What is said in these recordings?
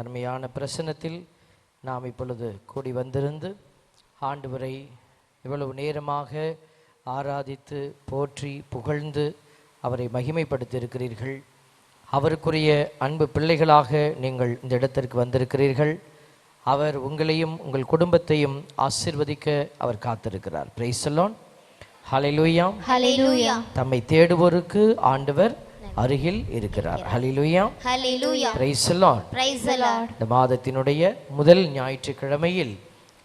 அருமையான பிரசனத்தில் நாம் இப்பொழுது கூடி வந்திருந்து ஆண்டவரை இவ்வளவு நேரமாக ஆராதித்து போற்றி புகழ்ந்து அவரை மகிமைப்படுத்தி இருக்கிறீர்கள் அவருக்குரிய அன்பு பிள்ளைகளாக நீங்கள் இந்த இடத்திற்கு வந்திருக்கிறீர்கள். அவர் உங்களையும் உங்கள் குடும்பத்தையும் ஆசிர்வதிக்க அவர் காத்திருக்கிறார். பிரைசலோன் ஹalleluya தம்மை தேடுவோருக்கு ஆண்டவர் அருகில் இருக்கிறார். ஹalleluya ஹalleluya பிரைசலோன் praise the lord. இந்த மாதத்தினுடைய முதல் ஞாயிற்றுக்கிழமையில்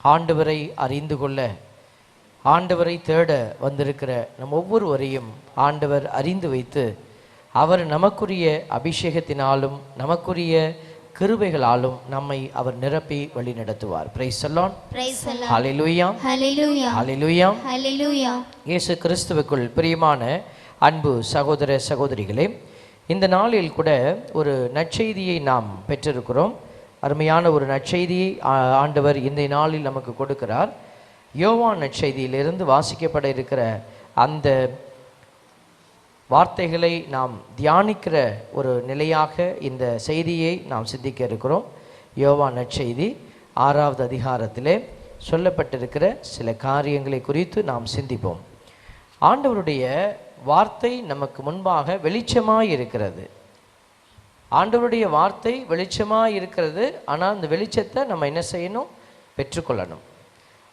ஆண்டவரை அறிந்து கொள்ள ஆண்டவரை தேட வந்திருக்கிற நம் ஒவ்வொருவரையும் ஆண்டவர் அறிந்து வைத்து அவர் நமக்குரிய அபிஷேகத்தினாலும் நமக்குரிய கிருபைகளாலும் நம்மை அவர் நிரப்பி வழி நடத்துவார் பிரைசல்லான் praise the lord. Hallelujah hallelujah. Hallelujah hallelujah. இயேசு கிறிஸ்துவுக்குள் பிரியமான அன்பு சகோதர சகோதரிகளே இந்த நாளில் கூட ஒரு நற்செய்தியை நாம் பெற்றிருக்கிறோம். அருமையான ஒரு நற்செய்தியை ஆண்டவர் இந்த நாளில் நமக்கு கொடுக்கிறார். யோவான் நற்செய்தியிலிருந்து வாசிக்கப்பட இருக்கிற அந்த வார்த்தைகளை நாம் தியானிக்கிற ஒரு நிலையாக இந்த செய்தியை நாம் சிந்திக்க இருக்கிறோம். யோவான் நற்செய்தி ஆறாவது அதிகாரத்திலே சொல்லப்பட்டிருக்கிற சில காரியங்களை குறித்து நாம் சிந்திப்போம். ஆண்டவருடைய வார்த்தை நமக்கு முன்பாக வெளிச்சமாய் இருக்கிறது. ஆண்டவருடைய வார்த்தை வெளிச்சமாய் இருக்கிறது. ஆனால் அந்த வெளிச்சத்தை நம்ம என்ன செய்யணும்? பெற்றுக்கொள்ளணும்.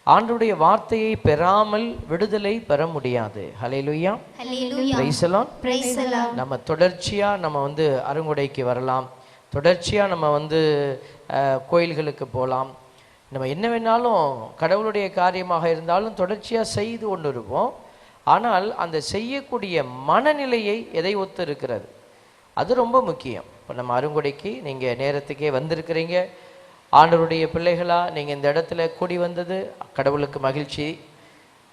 ஆண்டவருடைய வார்த்தையை பெறாமல் விடுதலை பெற முடியாது. The lord. நம்ம தொடர்ச்சியாக நம்ம வந்து அருங்குடைக்கு வரலாம். தொடர்ச்சியாக நம்ம வந்து அஹ், கோயில்களுக்கு போகலாம் நம்ம என்ன வேணாலும் கடவுளுடைய காரியமாக இருந்தாலும் தொடர்ச்சியாக செய்து கொண்டு இருப்போம் ஆனால் அந்த செய்யக்கூடிய மனநிலையை எதை ஒத்து இருக்கிறது அது ரொம்ப முக்கியம். இப்போ நம்ம அருங்குடைக்கு நீங்கள் நேரத்துக்கே வந்திருக்கிறீங்க. ஆண்டவருடைய பிள்ளைகளாக நீங்கள் இந்த இடத்துல கூடி வந்தது கடவுளுக்கு மகிழ்ச்சி.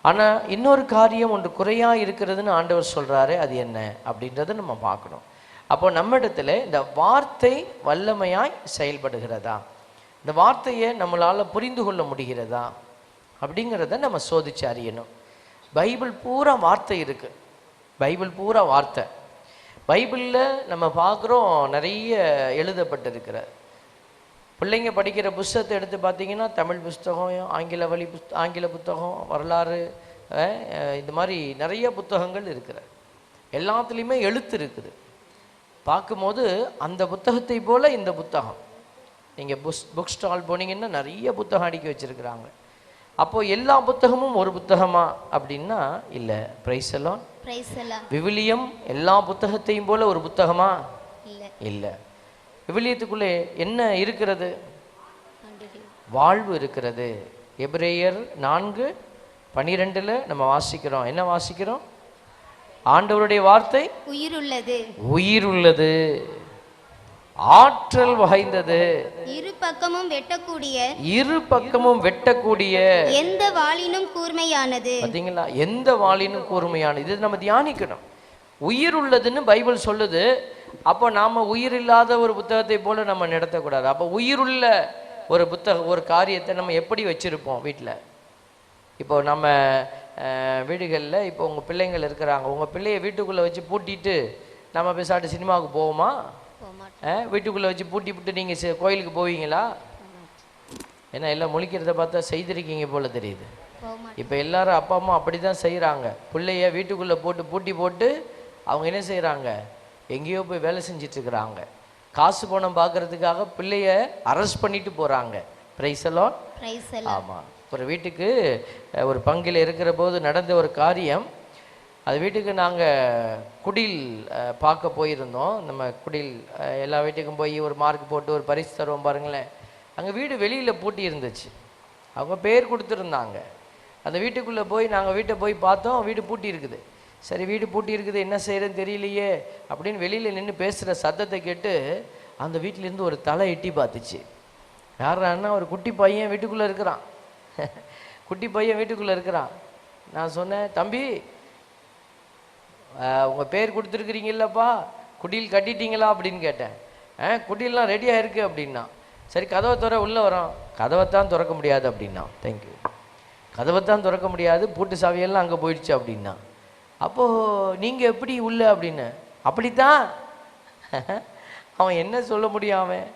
ஆனால் இன்னொரு காரியம் ஒன்று குறையாக இருக்கிறதுன்னு ஆண்டவர் சொல்கிறாரு அது என்ன? அப்படின்றத நம்ம பார்க்கணும். அப்போ நம்ம இடத்துல இந்த வார்த்தை வல்லமையாய் செயல்படுகிறதா? இந்த வார்த்தையை நம்மளால் புரிந்து கொள்ள முடிகிறதா? அப்படிங்கிறத நம்ம சோதிச்சு அறியணும். பைபிள் பூரா வார்த்தை இருக்குது பைபிள் பூரா வார்த்தை. பைபிளில் நம்ம பார்க்குறோம் நிறைய எழுதப்பட்டிருக்கிற. பிள்ளைங்க படிக்கிற புஸ்தகத்தை எடுத்து பார்த்தீங்கன்னா தமிழ் புஸ்தகம் ஆங்கில வழி புஸ்த ஆங்கில புத்தகம் வரலாறு இந்த மாதிரி நிறைய புத்தகங்கள் இருக்கிற. எல்லாத்துலேயுமே எழுத்து இருக்குது. பார்க்கும்போது அந்த புத்தகத்தை போல் இந்த புத்தகம். நீங்கள் புஸ் புக் ஸ்டால் போனீங்கன்னா நிறைய புத்தகம் அடுக்கி வச்சுருக்கிறாங்க. அப்போ எல்லா புத்தகமும் ஒரு புத்தகமா அப்படின்னா இல்லை. பிரைஸ் எல்லாம் விவிலியம் எல்லா புத்தகத்தையும் போல ஒரு புத்தகமா? இல்ல. விவிலியத்துக்குள்ளே என்ன இருக்கிறது. வாழ்வு இருக்கிறது. எபிரேயர் நான்கு பனிரெண்டில் நம்ம வாசிக்கிறோம். என்ன வாசிக்கிறோம்? ஆண்டவருடைய வார்த்தை? உயிருள்ளது. உயிர் உள்ளது ஆற்றல் வகைந்தது. இரு பக்கமும் வெட்டக்கூடிய இரு பக்கமும் வெட்டக்கூடிய எந்த வாளினும் கூர்மையானது. பார்த்தீங்களா எந்த வாளினும் கூர்மையான இது நம்ம தியானிக்கணும். உயிர் உள்ளதுன்னு பைபிள் சொல்லுது. அப்போ நாம உயிர் இல்லாத ஒரு புத்தகத்தை போல நம்ம நடத்தக்கூடாது. அப்போ உயிருள்ள ஒரு புத்தகம் ஒரு காரியத்தை நம்ம எப்படி வச்சிருப்போம் வீட்டில் இப்போ நம்ம வீடுகளில் இப்போ உங்கள் பிள்ளைங்கள் இருக்கிறாங்க. உங்கள் பிள்ளைய வீட்டுக்குள்ளே வச்சு பூட்டிட்டு நம்ம பேசாட்டு சினிமாவுக்கு போவோமா? வீட்டுக்குள்ளே வச்சு பூட்டி விட்டு நீங்கள் கோயிலுக்கு போவீங்களா? ஏன்னா எல்லாம் முழிக்கிறத பார்த்தா செய்திருக்கீங்க போல தெரியுது. இப்போ எல்லாரும் அப்பா அம்மா அப்படி தான் செய்கிறாங்க பிள்ளைய வீட்டுக்குள்ளே போட்டு பூட்டி போட்டு அவங்க என்ன செய்கிறாங்க எங்கேயோ போய் வேலை செஞ்சுட்டு இருக்கிறாங்க காசு பணம் பார்க்கறதுக்காக பிள்ளைய அரெஸ்ட் பண்ணிட்டு போகிறாங்க lord ஆமாம் ஒரு வீட்டுக்கு ஒரு பங்கில் இருக்கிற போது நடந்த ஒரு காரியம் அது வீட்டுக்கு நாங்கள் குடில் பார்க்க போயிருந்தோம். நம்ம குடில் எல்லா வீட்டுக்கும் போய் ஒரு மார்க் போட்டு ஒரு பரிசு தருவோம் பாருங்களேன். அங்கே வீடு வெளியில் பூட்டி இருந்துச்சு. அவங்க பேர் கொடுத்துருந்தாங்க. அந்த வீட்டுக்குள்ளே போய் நாங்கள் வீட்டை போய் பார்த்தோம். வீடு பூட்டி இருக்குது. சரி வீடு பூட்டி இருக்குது. என்ன செய்கிறேன்னு தெரியலையே அப்படின்னு வெளியில் நின்று பேசுகிற சத்தத்தை கேட்டு அந்த வீட்டிலேருந்து ஒரு தலை எட்டி பார்த்துச்சு. யாரான்னா ஒரு குட்டி பையன் வீட்டுக்குள்ளே இருக்கிறான். குட்டி பையன் வீட்டுக்குள்ளே இருக்கிறான். நான் சொன்னேன் தம்பி உங்கள் பேர் கொடுத்துருக்குறீங்கல்லப்பா? குடில் கட்டிட்டீங்களா அப்படின்னு கேட்டேன். ஆ குடியெல்லாம் ரெடியாக இருக்குது அப்படின்னா. சரி கதவை துறை உள்ளே வரோம். தான் திறக்க முடியாது அப்படின்னா. தேங்க்யூ தான் திறக்க முடியாது. பூட்டு சாவியெல்லாம் அங்கே போயிடுச்சு அப்படின்னா. அப்போது நீங்கள் எப்படி உள்ள அப்படின்னு? அப்படித்தான். அவன் என்ன சொல்ல முடியும் அவன்?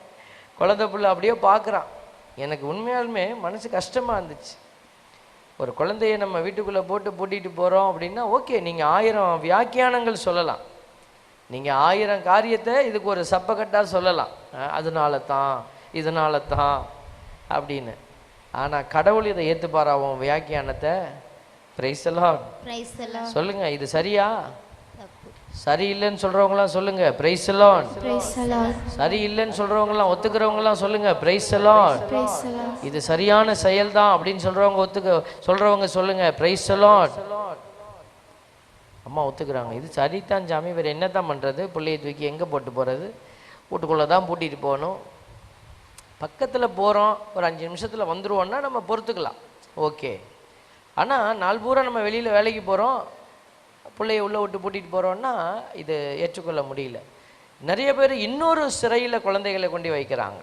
குழந்தை பிள்ளை அப்படியே பார்க்குறான். எனக்கு உண்மையாலுமே மனசு கஷ்டமாக இருந்துச்சு. ஒரு குழந்தைய நம்ம வீட்டுக்குள்ளே போட்டு பூட்டிட்டு போகிறோம் அப்படின்னா ஓகே நீங்கள் ஆயிரம் வியாக்கியானங்கள் சொல்லலாம். நீங்கள் ஆயிரம் காரியத்தை இதுக்கு ஒரு சப்பக்கட்டாக சொல்லலாம். அதனால தான் இதனால தான் அப்படின்னு. ஆனால் கடவுள் இதை ஏற்றுப்பாரா உன் வியாக்கியானத்தை? பிரைஸ் எல்லாம் சொல்லுங்க இது சரியா? சரியில்லைன்னு சொல்றவங்களாம் சொல்லுங்க. பிரைஸ் எல்லாம். சரியில்லைன்னு சொல்றவங்களாம் ஒத்துக்கிறவங்களாம் சொல்லுங்க. பிரைஸ் எல்லாம் Lord. இது சரியான செயல் தான் அப்படின்னு சொல்றவங்க ஒத்துக்க சொல்றவங்க சொல்லுங்க. பிரைஸ் எல்லாம் அம்மா ஒத்துக்கிறாங்க. இது சரிதான் சாமி. வேற என்னதான் பண்றது? பிள்ளையை தூக்கி எங்க போட்டு போறது? வீட்டுக்குள்ள தான் பூட்டிட்டு போகணும். பக்கத்துல போறோம். ஒரு அஞ்சு நிமிஷத்துல வந்துருவோம்னா நம்ம பொறுத்துக்கலாம். ஓகே ஆனா நாள் பூரா நம்ம வெளியில வேலைக்கு போறோம். பிள்ளைய உள்ள விட்டு பூட்டிட்டு போகிறோன்னா இது ஏற்றுக்கொள்ள முடியல. நிறைய பேர் இன்னொரு சிறையில் குழந்தைகளை கொண்டு வைக்கிறாங்க.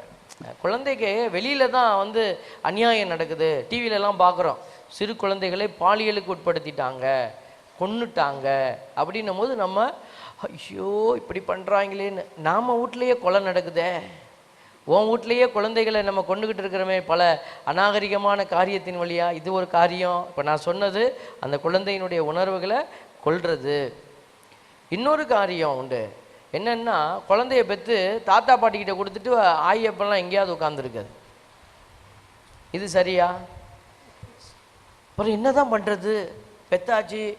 குழந்தைக்கு வெளியில தான் வந்து அநியாயம் நடக்குது. டிவிலெலாம் பார்க்குறோம் சிறு குழந்தைகளை பாலியலுக்கு உட்படுத்திட்டாங்க கொன்னுட்டாங்க அப்படின்னும் போது நம்ம ஐயோ இப்படி பண்ணுறாங்களேன்னு நாம வீட்லையே கொலை நடக்குதே. உன் வீட்லையே குழந்தைகளை நம்ம கொண்டுக்கிட்டு இருக்கிறோமே பல அநாகரிகமான காரியத்தின் வழியா. இது ஒரு காரியம். இப்போ நான் சொன்னது அந்த குழந்தையினுடைய உணர்வுகளை கொள்வது இன்னொரு காரியம் உண்டு. என்னென்னா குழந்தைய பெற்று தாத்தா பாட்டிக்கிட்ட கொடுத்துட்டு ஆயப்பெல்லாம் எங்கேயாவது உட்காந்துருக்குது இது சரியா? அப்புறம் என்னதான் பண்ணுறது பெத்தாச்சு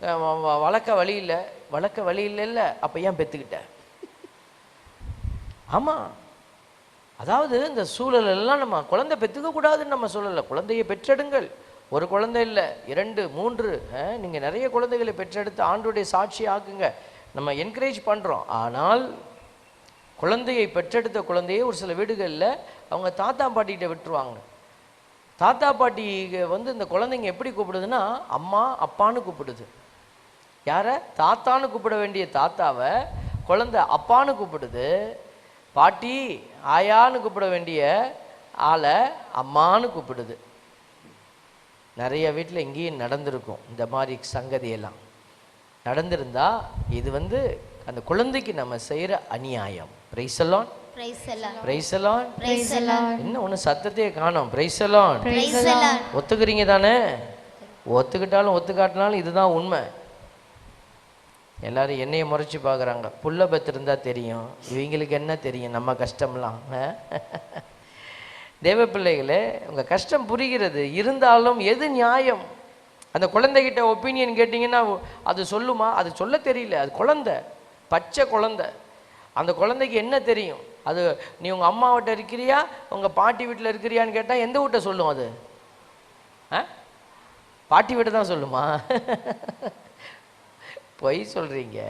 வ- வளர்க்க வழி இல்லை. வளர்க்க வழி இல்லைல்ல. அப்போ ஏன் பெற்றுக்கிட்ட ஆமாம் அதாவது இந்த சூழலெல்லாம் நம்ம குழந்தை பெற்றுக்க கூடாதுன்னு நம்ம சொல்லலை. குழந்தையை பெற்றெடுங்கள். ஒரு குழந்தை இல்லை இரண்டு மூன்று நீங்கள் நிறைய குழந்தைகளை பெற்றெடுத்து ஆண்டுடைய சாட்சி ஆக்குங்க. நம்ம என்கரேஜ் பண்ணுறோம் ஆனால் குழந்தையை பெற்றெடுத்த குழந்தையை ஒரு சில வீடுகளில் அவங்க தாத்தா பாட்டிகிட்ட விட்டுருவாங்க. தாத்தா பாட்டி வந்து இந்த குழந்தைங்க எப்படி கூப்பிடுதுன்னா அம்மா அப்பான்னு கூப்பிடுது. யாரை? தாத்தான்னு கூப்பிட வேண்டிய தாத்தாவை குழந்தை அப்பான்னு கூப்பிடுது. பாட்டி ஆயான்னு கூப்பிட வேண்டிய ஆளை அம்மான்னு கூப்பிடுது. நிறைய வீட்டில் இங்கேயும் நடந்திருக்கும் இந்த மாதிரி சங்கதியெல்லாம். நடந்திருந்தா இது வந்து அந்த குழந்தைக்கு நம்ம செய்கிற அநியாயம். பிரைசலான் பிரைசலான் என்ன ஒன்று சத்தத்தையே காணோம். பிரைசலான் ஒத்துக்கிறீங்க தானே? ஒத்துக்கிட்டாலும் ஒத்துக்காட்டினாலும் இதுதான் உண்மை. எல்லாரும் என்னைய முறைச்சு பார்க்குறாங்க புள்ள பெற்றிருந்தா தெரியும். இவங்களுக்கு என்ன தெரியும்? நம்ம கஷ்டம்லாம்? தேவ பிள்ளைகளே உங்கள் கஷ்டம் புரிகிறது. இருந்தாலும் எது நியாயம்? அந்த குழந்தைகிட்ட ஒப்பீனியன் கேட்டிங்கன்னா அது சொல்லுமா? அது சொல்ல தெரியல. அது குழந்தை. பச்சை குழந்தை. அந்த குழந்தைக்கு என்ன தெரியும்? அது நீ உங்கள் அம்மாவிட்ட இருக்கிறியா? உங்கள் பாட்டி வீட்டில் இருக்கிறியான்னு கேட்டால் எந்த வீட்டை சொல்லும் அது? ஆ? பாட்டி வீட்டை தான் சொல்லுமா? பொய் சொல்கிறீங்க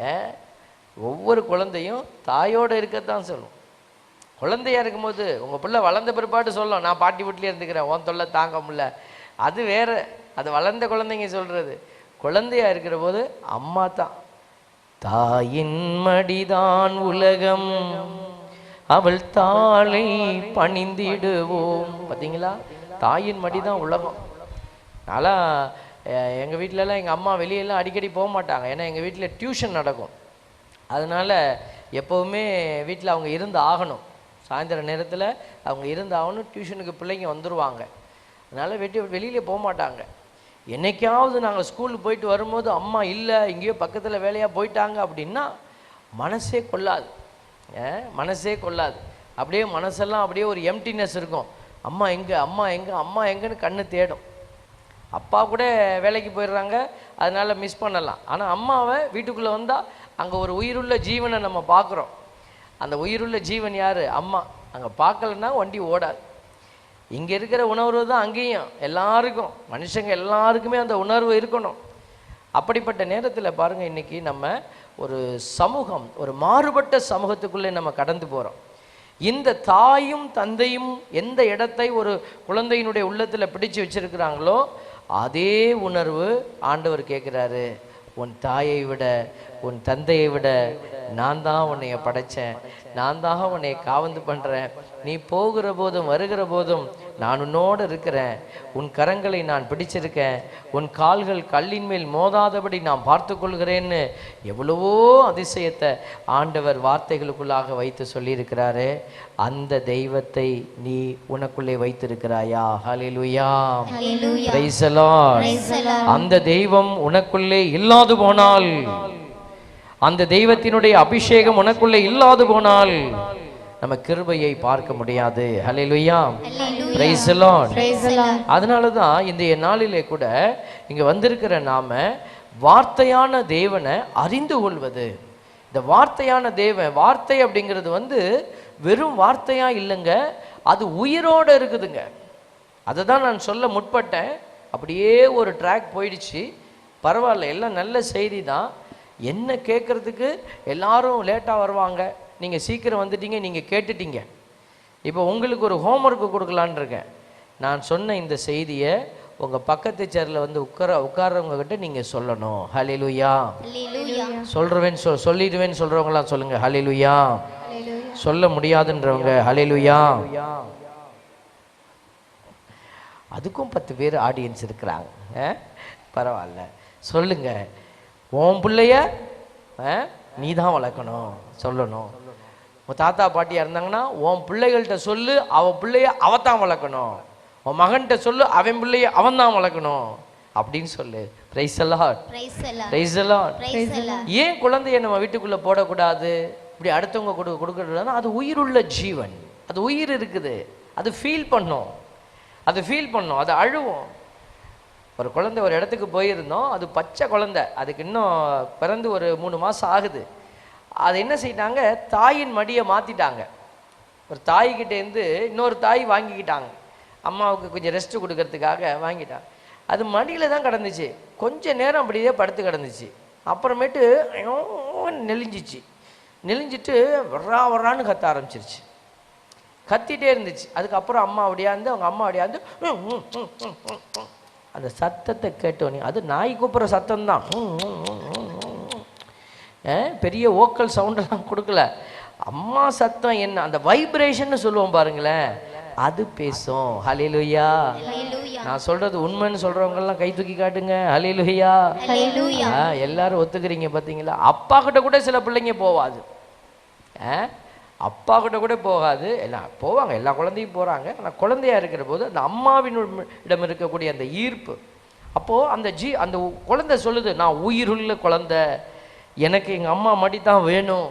ஒவ்வொரு குழந்தையும் தாயோடு இருக்கத்தான் சொல்லும். குழந்தையா இருக்கும்போது உங்கள் பிள்ளை வளர்ந்த பிற்பாடு சொல்லும் நான் பாட்டி வீட்டிலே இருந்துக்கிறேன் உன் தொல்லை தாங்க முடியல. அது வேற அது வளர்ந்த குழந்தைங்க சொல்கிறது குழந்தையா இருக்கிற போது அம்மா தான். தாயின் மடிதான் உலகம். அவள் தாளை பணிந்திடுவோம். பார்த்தீங்களா தாயின் மடிதான் உலகம். ஆனால் எங்கள் வீட்டிலலாம் எங்கள் அம்மா வெளியெல்லாம் அடிக்கடி போக மாட்டாங்க. ஏன்னா எங்கள் வீட்டில் டியூஷன் நடக்கும். அதனால் எப்போவுமே வீட்டில் அவங்க இருந்து ஆகணும். சாயந்தர நேரத்தில் அவங்க இருந்து டியூஷனுக்கு பிள்ளைங்க வந்துடுவாங்க அதனால் வெட்டி வெளியில் போக மாட்டாங்க. என்னைக்காவது நாங்கள் ஸ்கூலுக்கு போயிட்டு வரும்போது அம்மா இல்லை இங்கேயோ பக்கத்தில் வேலையாக போயிட்டாங்க அப்படின்னா மனசே கொள்ளாது. மனசே கொள்ளாது. அப்படியே மனசெல்லாம் அப்படியே ஒரு எம்டினஸ் இருக்கும். அம்மா எங்கே அம்மா எங்கே அம்மா எங்கேன்னு கண்ணு தேடும். அப்பா கூட வேலைக்கு போயிடுறாங்க அதனால் மிஸ் பண்ணலாம். ஆனால் அம்மாவை வீட்டுக்குள்ளே வந்தால் அங்கே ஒரு உயிருள்ள ஜீவனை நம்ம பார்க்குறோம் அந்த உயிருள்ள ஜீவன் யார்? அம்மா. அங்கே பார்க்கலன்னா வண்டி ஓடாது. இங்கே இருக்கிற உணர்வு தான் அங்கேயும் எல்லாருக்கும். மனுஷங்க எல்லாருக்குமே அந்த உணர்வு இருக்கணும். அப்படிப்பட்ட நேரத்தில் பாருங்கள் இன்னைக்கு நம்ம ஒரு சமூகம் ஒரு மாறுபட்ட சமூகத்துக்குள்ளே நம்ம கடந்து போகிறோம் இந்த தாயும் தந்தையும் எந்த இடத்தை ஒரு குழந்தையினுடைய உள்ளத்தில் பிடிச்சு வச்சிருக்கிறாங்களோ அதே உணர்வு ஆண்டவர் கேட்குறாரு. உன் தாயை விட உன் தந்தையை விட நான் தான் உன்னைய படைச்சேன். நான் தான் உன்னை காவந்து பண்றேன். நீ போகிற போதும் வருகிற போதும் நான் உன்னோடு இருக்கிறேன். உன் கரங்களை நான் பிடிச்சிருக்கேன். உன் கால்கள் கல்லின் மேல் மோதாதபடி நான் பார்த்து கொள்கிறேன்னு எவ்வளவோ அதிசயத்தை ஆண்டவர் வார்த்தைகளுக்குள்ளாக வைத்து சொல்லியிருக்கிறாரு அந்த தெய்வத்தை நீ உனக்குள்ளே வைத்திருக்கிறாயா? Lord. அந்த தெய்வம் உனக்குள்ளே இல்லாது போனால் அந்த தெய்வத்தினுடைய அபிஷேகம் உனக்குள்ளே இல்லாது போனால் நம்ம கிருபையை பார்க்க முடியாது. ஹalleluya Hallelujah. Praise the Lord. Praise the Lord. அதனால தான் இன்றைய நாளிலே கூட இங்க வந்திருக்கிற நாம வார்த்தையான தேவனை அறிந்து கொள்வது. இந்த வார்த்தையான தேவன் வார்த்தை அப்படிங்கிறது வந்து வெறும் வார்த்தையா இல்லைங்க அது உயிரோட இருக்குதுங்க. அதை தான் நான் சொல்ல முற்பட்டேன். அப்படியே ஒரு ட்ராக் போயிடுச்சு. பரவாயில்ல எல்லாம் நல்ல செய்தி தான். என்ன கேட்குறதுக்கு எல்லாரும் லேட்டாக வருவாங்க. நீங்கள் சீக்கிரம் வந்துட்டீங்க நீங்கள் கேட்டுட்டீங்க. இப்போ உங்களுக்கு ஒரு ஹோம்ஒர்க் கொடுக்கலான்னு இருக்கேன். நான் சொன்ன இந்த செய்தியை உங்கள் பக்கத்து சேரில் வந்து உட்கார உட்கார்றவங்க கிட்ட நீங்கள் சொல்லணும். ஹலிலுயா. சொல்கிறவேன்னு சொல் சொல்லிடுவேன்னு சொல்கிறவங்களாம் சொல்லுங்கள் ஹலிலுயா சொல்ல முடியாதுன்றவங்க. ஹலிலுயா அதுக்கும் பத்து பேர் ஆடியன்ஸ் இருக்கிறாங்க? பரவாயில்ல. சொல்லுங்க. உன் பிள்ளைய நீ தான் வளர்க்கணும் சொல்லணும். உன் தாத்தா பாட்டியா இருந்தாங்கன்னா உன் பிள்ளைகள்கிட்ட சொல்லு அவன் பிள்ளைய அவத்தான் வளர்க்கணும். உன் மகன்கிட்ட சொல்லு அவன் பிள்ளைய அவன் தான் வளர்க்கணும். அப்படின்னு சொல்லு. பிரைஸ் எல்லாம். ஏன் குழந்தைய நம்ம வீட்டுக்குள்ள போடக்கூடாது? இப்படி அடுத்தவங்க கொடு கொடுக்கறதுனா அது உயிருள்ள ஜீவன். அது உயிர் இருக்குது. அது ஃபீல் பண்ணும். அது ஃபீல் பண்ணும். அது அழுவும். ஒரு குழந்தை ஒரு இடத்துக்கு போயிருந்தோம் அது பச்சை குழந்தை. அதுக்கு இன்னும் பிறந்து ஒரு மூணு மாதம் ஆகுது. அது என்ன செய்யிட்டாங்க? தாயின் மடியை மாற்றிட்டாங்க ஒரு தாய்கிட்டேருந்து இன்னொரு தாய் வாங்கிக்கிட்டாங்க. அம்மாவுக்கு கொஞ்சம் ரெஸ்ட்டு கொடுக்கறதுக்காக வாங்கிட்டாங்க. அது மடியில் தான் கிடந்துச்சு. கொஞ்ச நேரம் அப்படியே படுத்து கிடந்துச்சு. அப்புறமேட்டு ஐயோ நெளிஞ்சிச்சு. நெளிஞ்சிட்டு வர்றா வர்றான்னு கத்த ஆரம்பிச்சிருச்சு. கத்திட்டே இருந்துச்சு. அதுக்கப்புறம் அம்மா அப்படியாந்து அவங்க அம்மா அப்படியாந்து ம், ம், ம், ம்." அந்த சத்தத்தை கேட்டோன்னே அது நாய் கூப்பிட்ற சத்தம் தான் பெரிய ஓக்கல் சவுண்டெல்லாம் கொடுக்கல. அம்மா சத்தம் என்ன அந்த வைப்ரேஷன் சொல்லுவோம் பாருங்களேன். அது பேசும். ஹலிலுயா. நான் சொல்றது உண்மைன்னு சொல்றவங்க எல்லாம் கை தூக்கி காட்டுங்க. ஹலிலுயா. எல்லாரும் ஒத்துக்கிறீங்க பார்த்தீங்களா அப்பா கிட்ட கூட சில பிள்ளைங்க போவாது? அப்பா கிட்ட கூட போகாது. எல்லாம் போவாங்க. எல்லா குழந்தையும் போகிறாங்க ஆனால் குழந்தையா இருக்கிற போது அந்த அம்மாவின் இடம் இருக்கக்கூடிய அந்த ஈர்ப்பு. அப்போது அந்த ஜி அந்த குழந்தை சொல்லுது நான் உயிருள்ள குழந்தை. எனக்கு எங்கள் அம்மா மடி தான் வேணும்.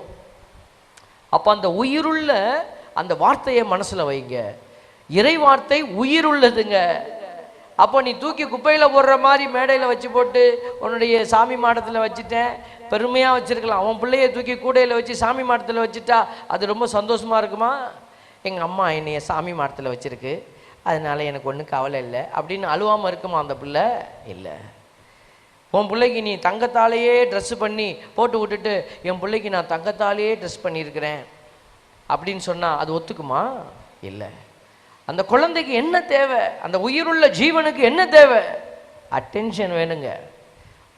அப்போ அந்த உயிருள்ள அந்த வார்த்தையை மனசில் வைங்க. இறை வார்த்தை உயிருள்ளதுங்க. அப்போ நீ தூக்கி குப்பையில் போடுற மாதிரி மேடையில் வச்சு போட்டு உன்னுடைய சாமி மாடத்தில் வச்சுட்டேன். பெருமையாக வச்சுருக்கலாம். அவன் பிள்ளைய தூக்கி கூடையில் வச்சு சாமி மாடத்தில் வச்சுட்டா அது ரொம்ப சந்தோஷமாக இருக்குமா? எங்கள் அம்மா என்னைய சாமி மாடத்தில் வச்சுருக்கு. அதனால எனக்கு ஒன்றும் கவலை இல்லை. அப்படின்னு அழுவாமல் இருக்குமா அந்த பிள்ளை? இல்லை. உன் பிள்ளைக்கு நீ தங்கத்தாலேயே ட்ரெஸ் பண்ணி போட்டு விட்டுட்டு என் பிள்ளைக்கு நான் தங்கத்தாலேயே ட்ரெஸ் பண்ணியிருக்கிறேன் அப்படின்னு சொன்னால் அது ஒத்துக்குமா? இல்லை. அந்த குழந்தைக்கு என்ன தேவை? அந்த உயிருள்ள ஜீவனுக்கு என்ன தேவை? அட்டென்ஷன் வேணுங்க.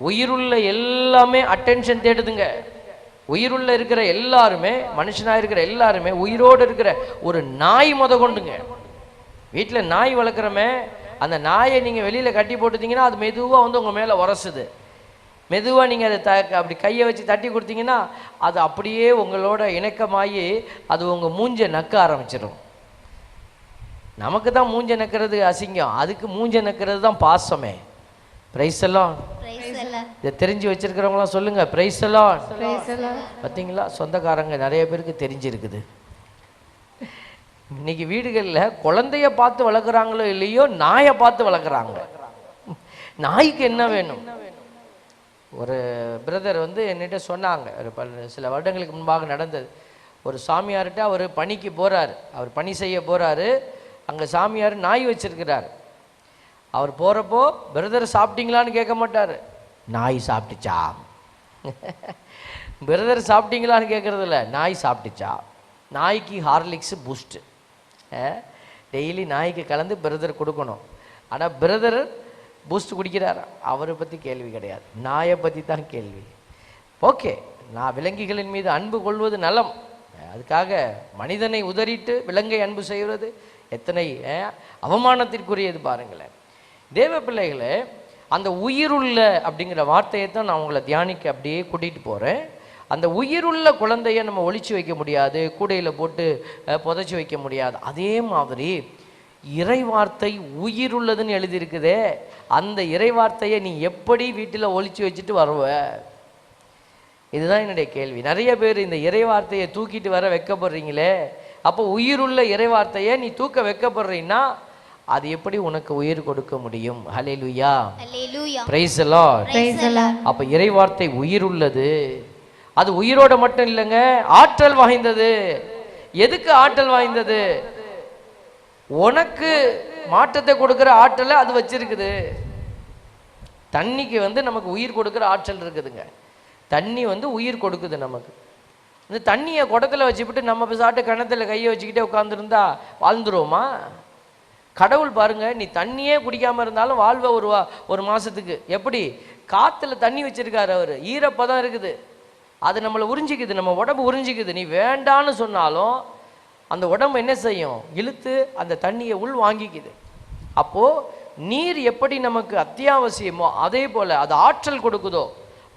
உயிருள்ள எல்லாமே அட்டென்ஷன் தேடுதுங்க. உயிருள்ள இருக்கிற எல்லாருமே மனுஷனாக இருக்கிற எல்லாருமே உயிரோடு இருக்கிற ஒரு நாய் முத கொண்டுங்க. வீட்டில் நாய் வளர்க்குறோமே அந்த நாயை நீங்கள் வெளியில் கட்டி போட்டுட்டீங்கன்னா அது மெதுவாக வந்து உங்கள் மேலே உரசுது. மெதுவாக நீங்கள் அதை த அப்படி கையை வச்சு தட்டி கொடுத்தீங்கன்னா அது அப்படியே உங்களோட இணக்கமாகி அது உங்கள் மூஞ்சை நக்க ஆரம்பிச்சிடும் நமக்கு தான் மூஞ்சை நக்கிறது அசிங்கம். அதுக்கு மூஞ்சை நக்கிறது தான் பாசமே. பிரைஸ் எல்லாம். இதை தெரிஞ்சு வச்சிருக்கிறவங்களாம் சொல்லுங்க பிரைஸ் எல்லாம் பார்த்தீங்களா சொந்தக்காரங்க நிறைய பேருக்கு தெரிஞ்சிருக்குது. இன்னைக்கு வீடுகளில் குழந்தைய பார்த்து வளர்க்குறாங்களோ இல்லையோ நாயை பார்த்து வளர்க்குறாங்க. நாய்க்கு என்ன வேணும்? ஒரு பிரதர் வந்து என்னிட்ட சொன்னாங்க ஒரு சில வருடங்களுக்கு முன்பாக நடந்தது. ஒரு சாமியார்கிட்ட அவர் பணிக்கு போறாரு அவர் பணி செய்ய போறாரு. அங்கே சாமியார் நாய் வச்சிருக்கிறார். அவர் போகிறப்போ பிரதர் சாப்பிட்டீங்களான்னு கேட்க மாட்டார். நாய் சாப்பிட்டுச்சா? பிரதர் சாப்பிட்டீங்களான்னு கேட்குறதில்ல. நாய் சாப்பிட்டுச்சா? நாய்க்கு ஹார்லிக்ஸ் பூஸ்ட்டு டெய்லி நாய்க்கு கலந்து பிரதர் கொடுக்கணும். ஆனால் பிரதர் பூஸ்ட் குடிக்கிறார்? அவரை பற்றி கேள்வி கிடையாது. நாயை பற்றி தான் கேள்வி. ஓகே. நான் விலங்குகளின் மீது அன்பு கொள்வது நலம். அதுக்காக மனிதனை உதறிட்டு விலங்கை அன்பு செய்வது எத்தனை அவமானத்திற்குரியது பாருங்களேன். தேவ பிள்ளைகளே அந்த உயிருள்ள அப்படிங்கிற வார்த்தையை தான் நான் உங்களை தியானிக்க அப்படியே கூட்டிகிட்டு போகிறேன் அந்த உயிருள்ள குழந்தைய நம்ம ஒழிச்சு வைக்க முடியாது கூடையில் போட்டு புதைச்சி வைக்க முடியாது. அதே மாதிரி இறைவார்த்தை உயிருள்ளதுன்னு எழுதியிருக்குதே அந்த இறைவார்த்தையை நீ எப்படி வீட்டில் ஒழிச்சு வச்சுட்டு வருவ? இதுதான் என்னுடைய கேள்வி. நிறைய பேர் இந்த இறைவார்த்தையை தூக்கிட்டு வர வைக்கப்படுறீங்களே அப்போ உயிருள்ள இறைவார்த்தையை நீ தூக்க வைக்கப்படுறீன்னா அது எப்படி உனக்கு உயிர் கொடுக்க முடியும்? ஹalleluya Hallelujah. Praise Lord Praise the Lord. அப்ப இறைவார்த்தை உயிர் உள்ளது. அது உயிரோட மட்டும் இல்லைங்க ஆற்றல் வாய்ந்தது. எதுக்கு ஆற்றல் வாய்ந்தது? உனக்கு மாற்றத்தை கொடுக்கிற ஆற்றலை அது வச்சிருக்குது. தண்ணிக்கு வந்து நமக்கு உயிர் கொடுக்கிற ஆற்றல் இருக்குதுங்க. தண்ணி வந்து உயிர் கொடுக்குது நமக்கு. இந்த தண்ணியை குடத்துல வச்சுக்கிட்டு நம்ம சாட்டு கிணத்துல கையை வச்சுக்கிட்டே உட்காந்துருந்தா வாழ்ந்துருவோமா? கடவுள் பாருங்க நீ தண்ணியே குடிக்காம இருந்தாலும் வாழ்வை ஒரு வா ஒரு மாசத்துக்கு. எப்படி? காத்துல தண்ணி வச்சிருக்காரு அவர். ஈரப்பதம் இருக்குது. அது நம்மளை உறிஞ்சிக்குது நம்ம உடம்பு உறிஞ்சிக்குது. நீ வேண்டான்னு சொன்னாலும் அந்த உடம்பு என்ன செய்யும்? இழுத்து அந்த தண்ணியை உள் வாங்கிக்குது. அப்போ நீர் எப்படி நமக்கு அத்தியாவசியமோ அதே போல அது ஆற்றல் கொடுக்குதோ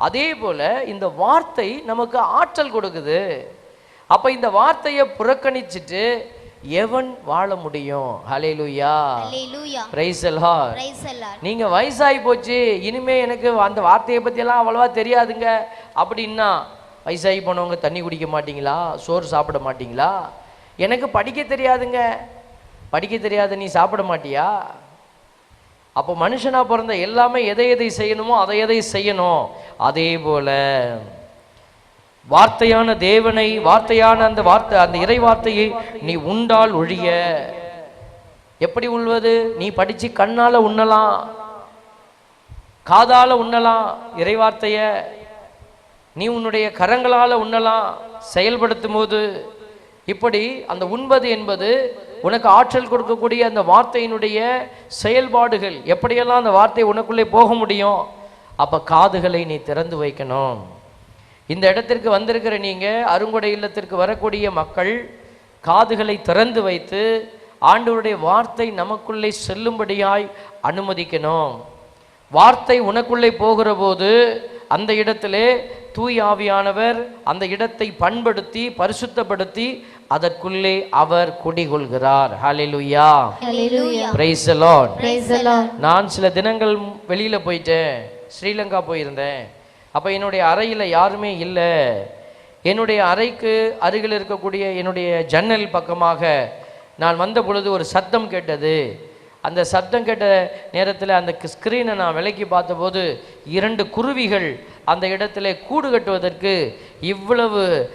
அதே போல இந்த வார்த்தை நமக்கு ஆற்றல் கொடுக்குது. அப்ப இந்த வார்த்தையை புறக்கணிச்சிட்டு எவன் வாழ முடியும்? Hallelujah. பிரைஸ். நீங்க வயசாகி போச்சு இனிமே எனக்கு அந்த வார்த்தையை பற்றியெல்லாம் அவ்வளவா தெரியாதுங்க. அப்படின்னா வயசாகி போனவங்க தண்ணி குடிக்க மாட்டீங்களா? சோறு சாப்பிட மாட்டீங்களா? எனக்கு படிக்க தெரியாதுங்க. படிக்க தெரியாத நீ சாப்பிட மாட்டியா? அப்போ மனுஷனா பிறந்த எல்லாமே எதை எதை செய்யணுமோ அதை எதை செய்யணும்? அதே போல வார்த்தையான தேவனை வார்த்தையான அந்த வார்த்தை அந்த இறை வார்த்தையை நீ உண்டால் ஒழிய. எப்படி உள்வது நீ படிச்சு கண்ணால உண்ணலாம் காதால உண்ணலாம் இறைவார்த்தைய. நீ உன்னுடைய கரங்களால உண்ணலாம் செயல்படுத்தும் போது இப்படி அந்த உண்பது என்பது உனக்கு ஆற்றல் கொடுக்கக்கூடிய அந்த வார்த்தையினுடைய செயல்பாடுகள். எப்படியெல்லாம் அந்த வார்த்தை உனக்குள்ளே போக முடியும்? அப்ப காதுகளை நீ திறந்து வைக்கணும். இந்த இடத்திற்கு வந்திருக்கிற நீங்க அருங்கொடை இல்லத்திற்கு வரக்கூடிய மக்கள் காதுகளை திறந்து வைத்து ஆண்டவருடைய வார்த்தை நமக்குள்ளே செல்லும்படியாய் அனுமதிக்கணும். வார்த்தை உனக்குள்ளே போகிற போது அந்த இடத்திலே தூய் ஆவியானவர் அந்த இடத்தை பண்படுத்தி பரிசுத்தப்படுத்தி அதற்குள்ளே அவர் குடிகொள்கிறார். ஹalleluya Hallelujah. praise the lord. Praise the Lord. நான் சில தினங்கள் வெளியில போயிட்டேன். ஸ்ரீலங்கா போயிருந்தேன். அப்போ என்னுடைய அறையில் யாருமே இல்லை. என்னுடைய அறைக்கு அருகில் இருக்கக்கூடிய என்னுடைய ஜன்னல் பக்கமாக நான் வந்த பொழுது ஒரு சத்தம் கேட்டது. அந்த சத்தம் கேட்ட நேரத்தில் அந்த ஸ்க்ரீனை நான் விலக்கி பார்த்தபோது இரண்டு குருவிகள் அந்த இடத்துல கூடு கட்டுவதற்கு இவ்வளவு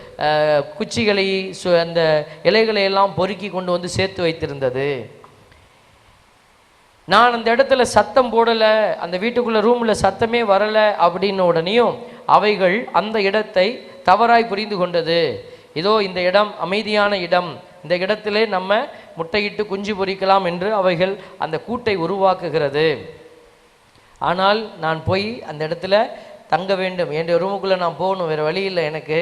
குச்சிகளை சு- அந்த இலைகளை எல்லாம் பொறுக்கி கொண்டு வந்து சேர்த்து வைத்திருந்தது. நான் அந்த இடத்துல சத்தம் போடலை அந்த வீட்டுக்குள்ளே ரூமில் சத்தமே வரலை அப்படின்ன உடனேயும் அவைகள் அந்த இடத்தை தவறாய் புரிந்து கொண்டது. இதோ இந்த இடம் அமைதியான இடம். இந்த இடத்திலே நம்ம முட்டையிட்டு குஞ்சு பொரிக்கலாம் என்று அவைகள் அந்த கூட்டை உருவாக்குகிறது. ஆனால் நான் போய் அந்த இடத்துல தங்க வேண்டும். என் ரூமுக்குள்ளே நான் போகணும் வேறு வழி இல்லை எனக்கு.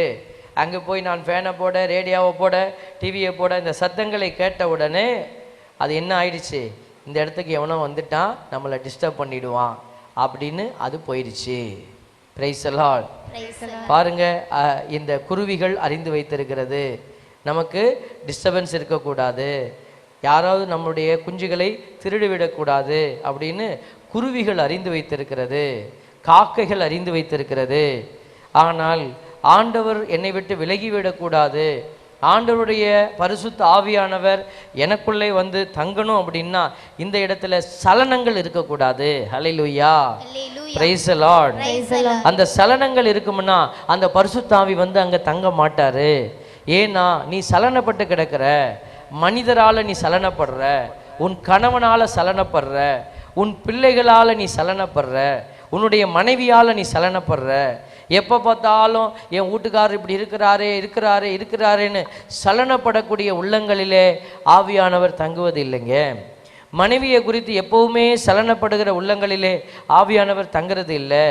அங்கே போய் நான் ஃபேனை போட ரேடியோவை போட டிவியை போட இந்த சத்தங்களை கேட்ட உடனே அது என்ன ஆயிடுச்சு? இந்த இடத்துக்கு எவனோ வந்துட்டான் நம்மளை டிஸ்டர்ப் பண்ணிடுவான். அப்படின்னு அது போயிடுச்சு Lord. பாருங்க இந்த குருவிகள் அறிந்து வைத்திருக்கிறது. நமக்கு டிஸ்டர்பன்ஸ் இருக்கக்கூடாது. யாராவது நம்முடைய குஞ்சுகளை திருடிவிடக்கூடாது அப்படின்னு குருவிகள் அறிந்து வைத்திருக்கிறது. காக்கைகள் அறிந்து வைத்திருக்கிறது. ஆனால் ஆண்டவர் என்னை விட்டு விலகிவிடக்கூடாது. ஆண்டவருடைய பரிசுத்த ஆவியானவர் எனக்குள்ளே வந்து தங்கணும் அப்படின்னா இந்த இடத்துல சலனங்கள் இருக்கக்கூடாது. Hallelujah. Praise Lord Praise the Lord. அந்த சலனங்கள் இருக்கும்னா அந்த பரிசுத்தாவி வந்து அங்க தங்க மாட்டாரு. ஏன்னா நீ சலனப்பட்டு கிடக்கிற. மனிதரால நீ சலனப்படுற. உன் கணவனால சலனப்படுற. உன் பிள்ளைகளால நீ சலனப்படுற. உன்னுடைய மனைவியால நீ சலனப்படுற. எப்போ பார்த்தாலும் என் வீட்டுக்காரர் இப்படி இருக்கிறாரே இருக்கிறாரே இருக்கிறாரேன்னு சலனப்படக்கூடிய உள்ளங்களிலே ஆவியானவர் தங்குவது இல்லைங்க மனைவியை குறித்து எப்பவுமே சலனப்படுகிற உள்ளங்களிலே ஆவியானவர் தங்குறது இல்லை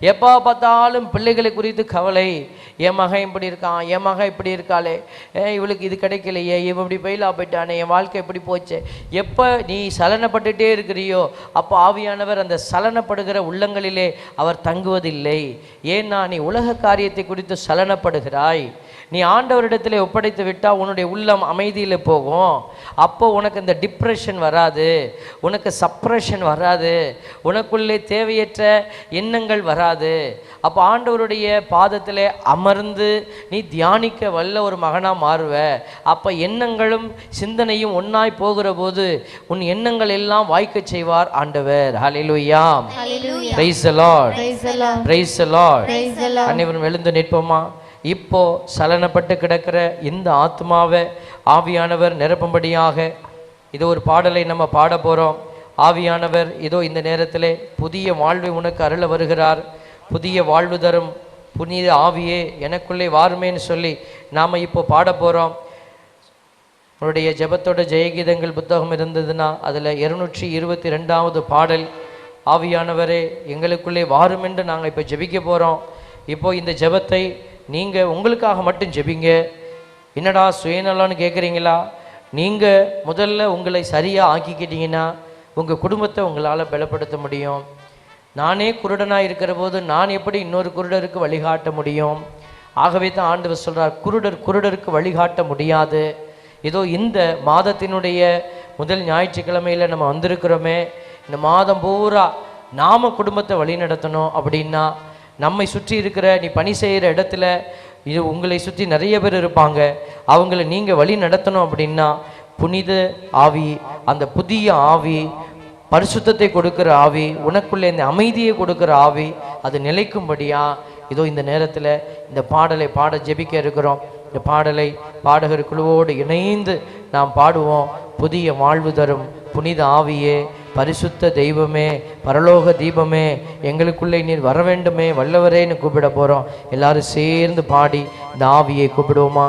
எப்போ பார்த்தாலும் பிள்ளைகளை குறித்து கவலை. என் மகன் இப்படி இருக்கான் என் மகன் இப்படி இருக்காளே. இவளுக்கு இது கிடைக்கலையே இவன் இப்படி பயிலா போயிட்டானே என் வாழ்க்கை இப்படி போச்சு. எப்போ நீ சலனப்பட்டுட்டே இருக்கிறியோ அப்போ ஆவியானவர் அந்த சலனப்படுகிற உள்ளங்களிலே அவர் தங்குவதில்லை. ஏன்னா நீ உலக காரியத்தை குறித்து சலனப்படுகிறாய். நீ ஆண்டவரிடத்திலே ஒப்படைத்து விட்டால் உன்னுடைய உள்ளம் அமைதியில் போகும். அப்போ உனக்கு இந்த டிப்ரெஷன் வராது. உனக்கு சப்ரெஷன் வராது. உனக்குள்ளே தேவையற்ற எண்ணங்கள் வராது. அப்போ ஆண்டவருடைய பாதத்திலே அமர்ந்து நீ தியானிக்க வல்ல ஒரு மகனாக மாறுவ. அப்போ எண்ணங்களும் சிந்தனையும் ஒன்றாய் போகிற போது உன் எண்ணங்கள் எல்லாம் வாய்க்கச் செய்வார் ஆண்டவர். The lord. Praise the Lord. அனைவரும் எழுந்து நிற்போமா? இப்போ சலனப்பட்டு கிடக்கிற இந்த ஆத்மாவை ஆவியானவர் நிரப்பும்படியாக இது ஒரு பாடலை நம்ம பாட போகிறோம் ஆவியானவர் இதோ இந்த நேரத்தில் புதிய வாழ்வை உனக்கு அருள வருகிறார். புதிய வாழ்வு தரும் புனித ஆவியே எனக்குள்ளே வாருமேன்னு சொல்லி நாம் இப்போ பாட போகிறோம் உன்னுடைய ஜெபத்தோட ஜெயகீதங்கள் புத்தகம் இருந்ததுன்னா அதில் இருநூற்றி இருபத்தி ரெண்டாவது பாடல் ஆவியானவரே எங்களுக்குள்ளே வாரும் என்று நாங்கள் இப்போ ஜெபிக்க போகிறோம் இப்போது இந்த ஜெபத்தை நீங்கள் உங்களுக்காக மட்டும் ஜெபிங்க. என்னடா சுயநலம்னு கேட்குறீங்களா நீங்கள் முதல்ல உங்களை சரியாக ஆக்கிக்கிட்டீங்கன்னா உங்கள் குடும்பத்தை உங்களால் பலப்படுத்த முடியும். நானே குருடனாக இருக்கிற போது நான் எப்படி இன்னொரு குருடருக்கு வழிகாட்ட முடியும்? ஆகவே தான் ஆண்டவர் சொல்கிறார் குருடர் குருடருக்கு வழிகாட்ட முடியாது. ஏதோ இந்த மாதத்தினுடைய முதல் ஞாயிற்றுக்கிழமையில் நம்ம வந்திருக்கிறோமே இந்த மாதம் பூரா நாம் குடும்பத்தை வழி நடத்தணும் அப்படின்னா நம்மை சுற்றி இருக்கிற நீ பணி செய்கிற இடத்துல இது உங்களை சுற்றி நிறைய பேர் இருப்பாங்க. அவங்கள நீங்கள் வழி நடத்தணும் அப்படின்னா புனித ஆவி அந்த புதிய ஆவி பரிசுத்தத்தை கொடுக்குற ஆவி உனக்குள்ளே இந்த அமைதியை கொடுக்குற ஆவி அது நிலைக்கும்படியா இதோ இந்த நேரத்தில் இந்த பாடலை பாட ஜெபிக்க இருக்கிறோம். இந்த பாடலை பாடகர் குழுவோடு இணைந்து நாம் பாடுவோம். புதிய வாழ்வு தரும் புனித ஆவியே பரிசுத்த தெய்வமே பரலோக தீபமே எங்களுக்குள்ளே நீர் வர வேண்டுமே வல்லவரேன்னு கூப்பிட போகிறோம் எல்லாரும் சேர்ந்து பாடி இந்த ஆவியை கூப்பிடுவோமா?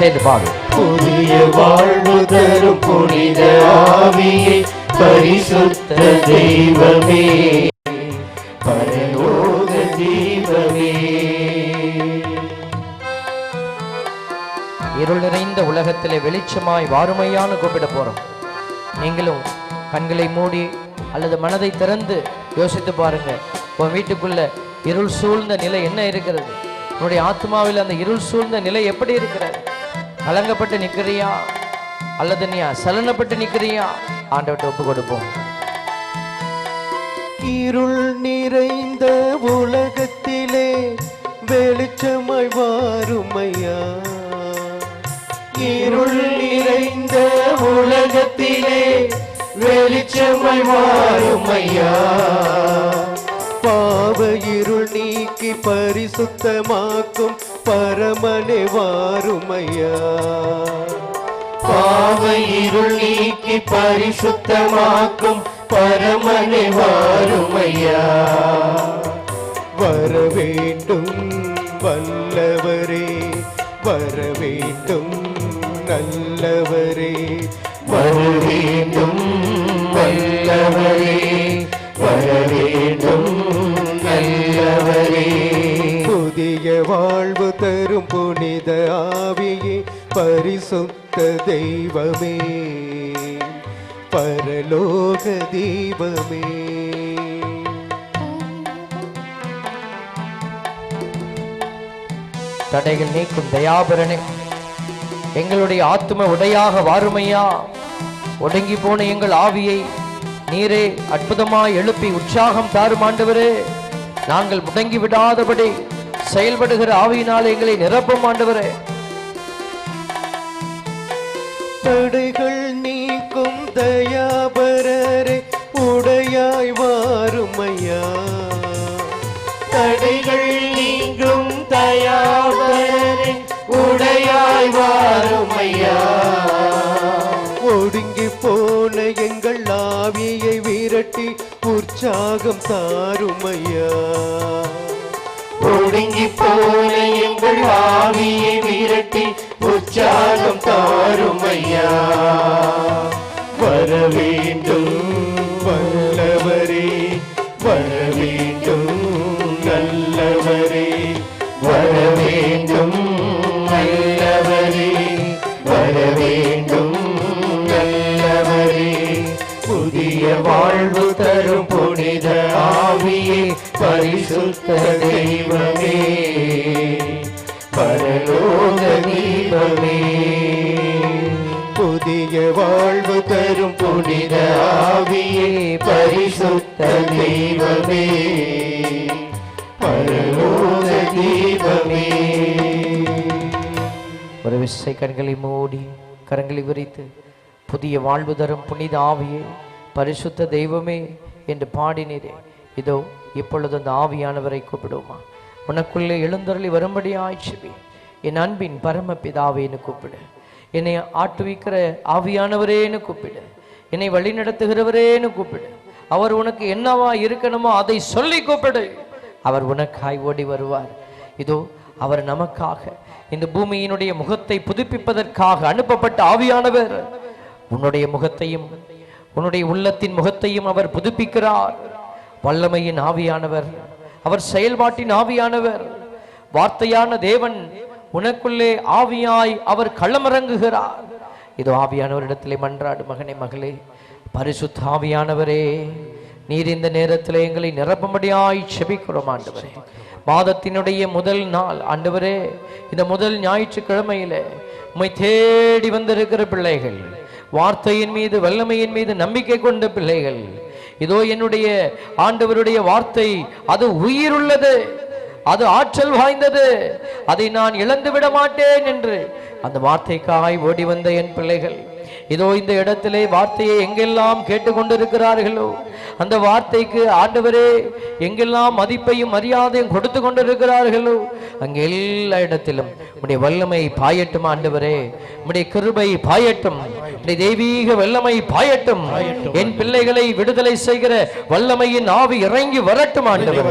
சேர்ந்து பாடும் புதிய வாழ்வு தரும் புனித ஆவியே பரிசுத்த தெய்வமே. பரலோக தீபமே. இருள் நிறைந்த உலகத்திலே வெளிச்சமாய் வாருமையான்னு கூப்பிட போறோம். நீங்களும் கண்களை மூடி அல்லது மனதை திறந்து யோசித்து பாருங்க. உன் வீட்டுக்குள்ள இருள் சூழ்ந்த நிலை என்ன இருக்கிறது? உன்னுடைய ஆத்மாவில் அந்த இருள் சூழ்ந்த நிலை எப்படி இருக்கிறது? கலங்கப்பட்டு நிற்கிறியா அல்லது நீ சலனப்பட்டு நிற்கிறியா ஆண்டவர்கிட்ட ஒப்பு கொடுப்போம் இருள் நிறைந்த உலகத்திலே வெளிச்சமாய் வாருமையா? இருள் நிறைந்த உலகத்திலே வெளிச்சமாய் வாருமையா? பாவ இருள் நீக்கி பரிசுத்தமாக்கும் பரமனே வாருமையா. பாவ இருள் நீக்கி பரிசுத்தமாக்கும் பரமனை வாருமையா. வர வேண்டும் வல்லவரே வர வேண்டும் நல்லவரே. வர வேண்டும் வல்லவரே வர வேண்டும் வாழ்வு தரும் புனித ஆவியே பரிசுத்த தெய்வமே. பரலோக தெய்வமே தடைகள் நீக்கும் தயாபரனே எங்களுடைய ஆத்ம உடையாக வாருமையா. ஒடுங்கி போன எங்கள் ஆவியை நீரே அற்புதமாய் எழுப்பி உற்சாகம் தாரும் ஆண்டவரே. நாங்கள் முடங்கி விடாதபடி செயல்படுகிற ஆவியினால் எங்களை நிரப்பும் ஆண்டவரே. தடைகள் நீக்கும் தயாபரரே உடையாய் வாருமையா. தடைகள் நீங்கும் தயாபரரே உடையாய் வாருமையா. ஒடுங்கி போன எங்கள் ஆவியை விரட்டி உற்சாகம் தாருமையா. ஒடுங்கி போல எங்கள் ஆவியை விரட்டி உற்சாகம் தாருமையா. வர வேண்டும். பரிசுத்த தெய்வமே பரலோக தீபமே புதிய வாழ்வு தரும் புனித ஆவியே பரிசுத்த தெய்வமே. பரலோக தீபமே ஒரு விசை கண்களை மூடி கரங்களை விரித்து புதிய வாழ்வு தரும் புனித ஆவியே பரிசுத்த தெய்வமே என்று பாடினீரே. இதோ இப்பொழுது அந்த ஆவியானவரை கூப்பிடுவோமா? உனக்குள்ளே எழுந்தருளி வரும்படி ஆய்ச்சிவி என் அன்பின் பரமபிதாவேன்னு கூப்பிடு. என்னை ஆட்டுவிக்கிற ஆவியானவரேன்னு கூப்பிடு. என்னை வழி நடத்துகிறவரேன்னு கூப்பிடு. அவர் உனக்கு என்னவா இருக்கணுமோ அதை சொல்லி கூப்பிடு. அவர் உனக்காய் ஓடி வருவார். இதோ அவர் நமக்காக இந்த பூமியினுடைய முகத்தை புதுப்பிப்பதற்காக அனுப்பப்பட்ட ஆவியானவர். உன்னுடைய முகத்தையும் உன்னுடைய உள்ளத்தின் முகத்தையும் அவர் புதுப்பிக்கிறார். வல்லமையின் ஆவியானவர். அவர் செயல்பாட்டின் ஆவியானவர். வார்த்தையான தேவன் உனக்குள்ளே ஆவியாய் அவர் களமிறங்குகிறார். இதோ ஆவியானவரிடத்திலே மன்றாடு மகனே மகளே பரிசுத்த ஆவியானவரே நீர் இந்த நேரத்தில் எங்களை நிரப்பும்படியாய் செபிக்கிறோம் ஆண்டவரே. மாதத்தினுடைய முதல் நாள் ஆண்டவரே இந்த முதல் ஞாயிற்றுக்கிழமையில உம்மை தேடி வந்திருக்கிற பிள்ளைகள் வார்த்தையின் மீது வல்லமையின் மீது நம்பிக்கை கொண்ட பிள்ளைகள் இதோ என்னுடைய ஆண்டவருடைய வார்த்தை அது உயிருள்ளது அது ஆற்றல் வாய்ந்தது அதை நான் இழந்து விட மாட்டேன் என்று. அந்த வார்த்தைக்காய் ஓடி வந்த என் பிள்ளைகள் இதோ இந்த இடத்திலே வார்த்தையை எங்கெல்லாம் கேட்டுக்கொண்டிருக்கிறார்களோ அந்த வார்த்தைக்கு ஆண்டவரே எங்கெல்லாம் மதிப்பையும் மரியாதையும் கொடுத்து கொண்டிருக்கிறார்களோ அங்கே எல்லா இடத்திலும் உடைய வல்லமை பாயட்டும் ஆண்டவரே உடைய கிருபை பாயட்டும். தெய்வீக வல்லமை பாயட்டும். என் பிள்ளைகளை விடுதலை செய்கிற வல்லமையின் ஆவி இறங்கி வரட்டும் ஆண்டவர்.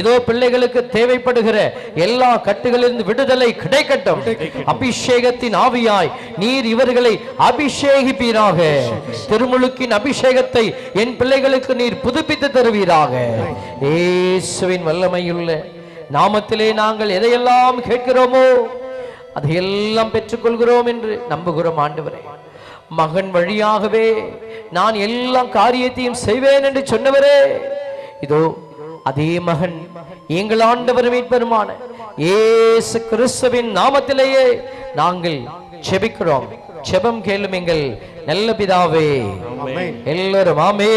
இதோ பிள்ளைகளுக்கு தேவைப்படுகிற எல்லா கட்டுகளிலிருந்து விடுதலை கிடைக்கட்டும். அபிஷேகத்தின் ஆவியாய் நீர் இவர்களை அபிஷேகிப்பீராக. திருமுழுக்கின் அபிஷேகத்தை என் பிள்ளைகளுக்கு நீர் புதுப்பித்து தருவீராக. இயேசுவின் வல்லமையுள்ள நாமத்திலே நாங்கள் எதையெல்லாம் கேட்கிறோமோ அதையெல்லாம் பெற்றுக்கொள்கிறோம் என்று நம்புகிறோம் ஆண்டவரே. மகன் வழியாகவே நான் எல்லா காரியத்தையும் செய்வேன் என்று சொன்னவரே இதோ அதே மகன் எங்கள் ஆண்டவர் மீட்பெருமான இயேசு கிறிஸ்துவின் நாமத்திலேயே நாங்கள் செபிக்கிறோம் செபம் கேளும் எங்கள் நல்ல பிதாவே. எல்லாரும் ஆமே.